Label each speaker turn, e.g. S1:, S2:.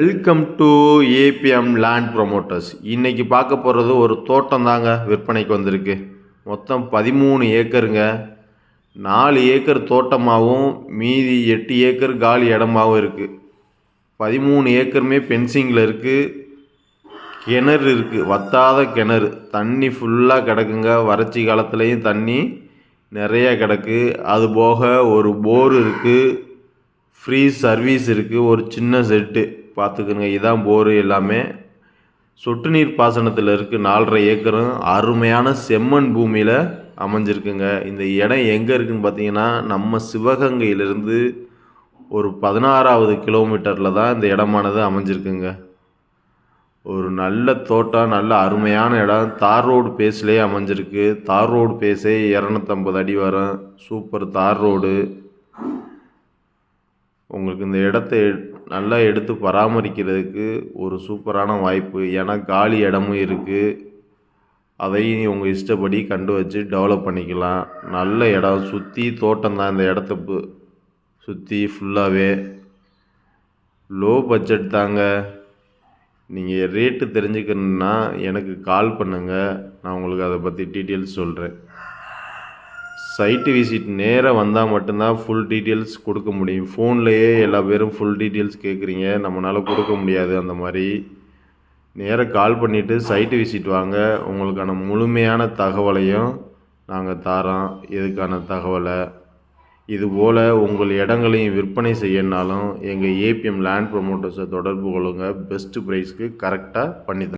S1: Welcome to APM land promoters இன்றைக்கி பார்க்க போகிறது ஒரு தோட்டம் தாங்க விற்பனைக்கு வந்திருக்கு. மொத்தம் பதிமூணு ஏக்கருங்க. நாலு ஏக்கர் தோட்டமாகவும் மீதி எட்டு ஏக்கர் காலி இடமாகவும் இருக்குது பதிமூணு ஏக்கருமே பென்சிங்கில் இருக்குது கிணறு இருக்குது வத்தாத கிணறு. தண்ணி ஃபுல்லாக கிடக்குங்க. வறட்சி காலத்துலேயும் தண்ணி நிறைய கிடக்கு. அது போக ஒரு போர் இருக்குது ஃப்ரீ சர்வீஸ் இருக்குது ஒரு சின்ன செட்டு பார்த்துக்குங்க இதான் போரு எல்லாமே. சொட்டு நீர் பாசனத்தில் இருக்குது நாலரை ஏக்கரும் அருமையான செம்மண் பூமியில் அமைஞ்சிருக்குங்க. இந்த இடம் எங்கே இருக்குதுன்னு பார்த்தீங்கன்னா நம்ம சிவகங்கையிலிருந்து ஒரு பதினாறாவது கிலோமீட்டரில் தான் இந்த இடமானது அமைஞ்சிருக்குங்க. ஒரு நல்ல தோட்டம் நல்ல அருமையான இடம். தார் ரோடு பேஸ்லேயே அமைஞ்சிருக்கு. தார் ரோடு பேஸே இரநூத்தம்பது அடி வரும். சூப்பர் தார் ரோடு. உங்களுக்கு இந்த இடத்த நல்லா எடுத்து பராமரிக்கிறதுக்கு ஒரு சூப்பரான வாய்ப்பு. ஏன்னா காலி இடமும் இருக்குது அதையும் உங்கள் இஷ்டப்படி கண்டு வச்சு டெவலப் பண்ணிக்கலாம். நல்ல இடம். சுற்றி தோட்டம் தான் இந்த இடத்த சுற்றி ஃபுல்லாகவே லோ பட்ஜெட் தாங்க. நீங்கள் ரேட்டு தெரிஞ்சுக்கணுன்னா எனக்கு கால் பண்ணுங்கள் நான் உங்களுக்கு அதை பற்றி டீட்டெயில்ஸ் சொல்கிறேன் சைட்டு விசிட் நேராக வந்தால் மட்டும்தான் ஃபுல் டீட்டெயில்ஸ் கொடுக்க முடியும். ஃபோன்லேயே எல்லா பேரும் ஃபுல் டீட்டெயில்ஸ் கேட்குறீங்க நம்மளால் கொடுக்க முடியாது அந்த மாதிரி. நேராக கால் பண்ணிவிட்டு சைட்டு விசிட் வாங்க. உங்களுக்கான முழுமையான தகவலையும் நாங்கள் தாரோம். இதுக்கான தகவலை? இதுபோல் உங்கள் இடங்களையும் விற்பனை செய்யணுனாலும் எங்கள் ஏபிஎம் லேண்ட் ப்ரொமோட்டர்ஸை தொடர்பு கொள்ளுங்கள் பெஸ்ட்டு ப்ரைஸ்க்கு கரெக்டாக பண்ணி தரோம்